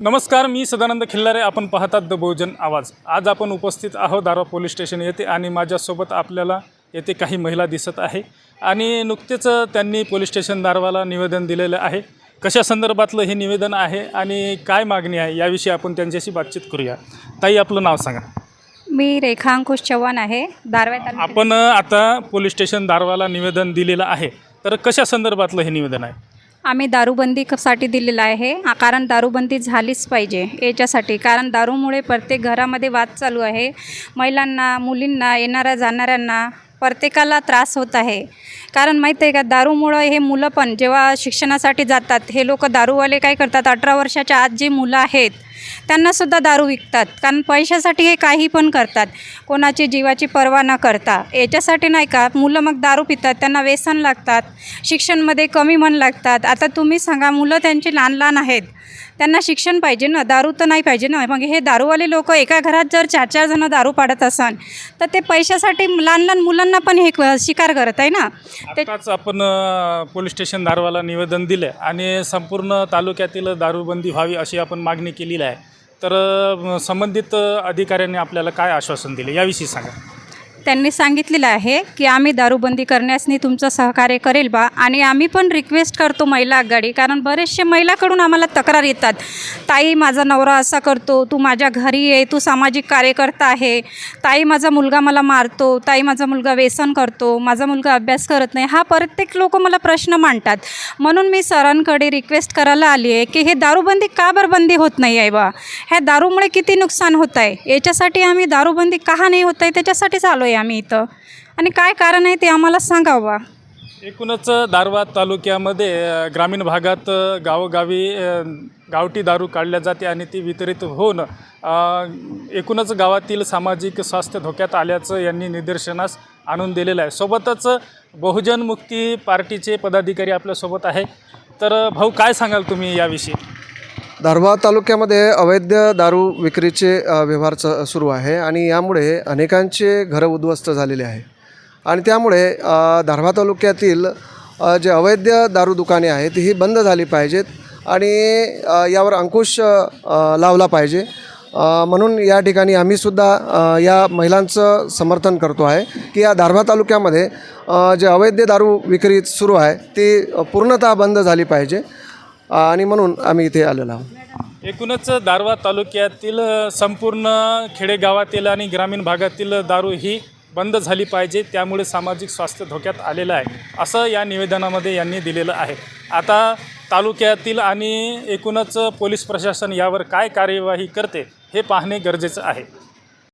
नमस्कार मी सदानंद खिल्लारे. आपण पाहतात द बहुजन आवाज. आज आपण उपस्थित आहोत दारवा पोलीस स्टेशन येथे आणि माझ्यासोबत आपल्याला येथे काही महिला दिसत आहे. आणि नुकतेच त्यांनी पोलीस स्टेशन दारवाला निवेदन दिलेलं आहे. कशा संदर्भातलं हे निवेदन आहे आणि काय मागणी आहे याविषयी आपण त्यांच्याशी बातचीत करूया. ताई आपलं नाव सांगा. मी रेखा अंकुश चव्हाण आहे दारव्या तालुक्यात. आपण आता पोलीस स्टेशन दारवाला निवेदन दिलेलं आहे. तर कशा संदर्भातलं हे निवेदन आहे? आम्ही दारूबंदीसाठी दिलेलं आहे. कारण दारूबंदी झालीच पाहिजे याच्यासाठी. कारण दारूमुळे प्रत्येक घरामध्ये वाद चालू आहे. महिलांना मुलींना येणाऱ्या जाणाऱ्यांना प्रत्येकाला त्रास होत आहे. कारण माहीत आहे का दारूमुळं हे मुलं पण जेव्हा शिक्षणासाठी जातात हे लोक दारूवाले काय करतात अठरा वर्षाच्या आत जी मुलं आहेत त्यांनासुद्धा दारू विकतात. कारण पैशासाठी हे काही पण करतात. कोणाची जीवाची पर्वा न करता. याच्यासाठी नाही का मुलं मग दारू पितात त्यांना व्यसन लागतात शिक्षणमध्ये कमी मन लागतात. आता तुम्ही सांगा मुलं त्यांची लहान लहान आहेत त्यांना शिक्षण पाहिजे ना दारू तर नाही पाहिजे ना. मग हे दारूवाले लोक एका घरात जर चार चार जणं दारू पाडत असन तर ते पैशासाठी लहान लहान मुलांना पण हे क- शिकार करत आहे ना. ते आताच आपण अ, पोलीस स्टेशन दारूवाला निवेदन दिलं आणि संपूर्ण तालुक्यातील दारूबंदी व्हावी अशी आपण मागणी केलेली आहे. तर अ, संबंधित अधिकाऱ्यांनी आपल्याला काय आश्वासन दिले याविषयी सांगा. त्यांनी सांगितलेलं आहे की आम्ही दारूबंदी करण्यासनी तुमचं सहकार्य करेल बा. आणि आम्ही पण रिक्वेस्ट करतो महिला आघाडी कारण बरेचसे महिलाकडून आम्हाला तक्रार येतात. ताई माझा नवरा असा करतो. तू माझ्या घरी ये. तू सामाजिक कार्यकर्ता आहे. ताई माझा मुलगा मला मारतो. ताई माझा मुलगा व्यसन करतो. माझा मुलगा अभ्यास करत नाही. हा प्रत्येक लोक मला प्रश्न मांडतात. म्हणून मी सरांकडे रिक्वेस्ट करायला आली आहे की हे दारूबंदी का बरं बंदी होत नाही आहे बा? ह्या दारूमुळे किती नुकसान होत आहे? याच्यासाठी आम्ही दारूबंदी का नाही होत आहे? त्याच्यासाठी चालू आहे आम्ही इथं. आणि काय कारण आहे ते आम्हाला सांगा बा एकूणच दारवा तालुक्यामध्ये अ, ग्रामीण भागात अ, गावोगावी अ, गावठी दारू काढल्या जाते आणि ती वितरित होऊन अ, एकूणच गावातील सामाजिक स्वास्थ्य धोक्यात आल्याचं यांनी निदर्शनास आणून दिलेलं आहे. सोबतच बहुजन मुक्ती पार्टीचे पदाधिकारी आपल्यासोबत आहे. तर अ, भाऊ काय सांगाल तुम्ही याविषयी? दारव्हा तालुक्यामध्ये अवैध दारू विक्रीचे व्यवहार च सुरू आहे आणि यामुळे अनेकांचे घरं उद्ध्वस्त झालेले आहे. आणि त्यामुळे अ, तालुक्यातील जे अवैध दारू दुकाने आहेत ही बंद झाली पाहिजेत आणि यावर अंकुश लावला पाहिजे. म्हणून या ठिकाणी आम्हीसुद्धा या महिलांचं समर्थन करतो आहे की या दारव्हा तालुक्यामध्ये जे अवैध दारू विक्री सुरू आहे ती पूर्णतः बंद झाली पाहिजे. आणि म्हणून आम्ही इथे आलेलो आहोत. एकूणच दारवा तालुक्यातील संपूर्ण खेडेगावातील आणि ग्रामीण भागातील दारू ही बंद झाली पाहिजे त्यामुळे सामाजिक स्वास्थ्य धोक्यात आलेलं आहे असं या निवेदनामध्ये यांनी दिलेलं आहे. आता तालुक्यातील आणि एकूणच पोलीस प्रशासन यावर काय कार्यवाही करते हे पाहणे गरजेचं आहे.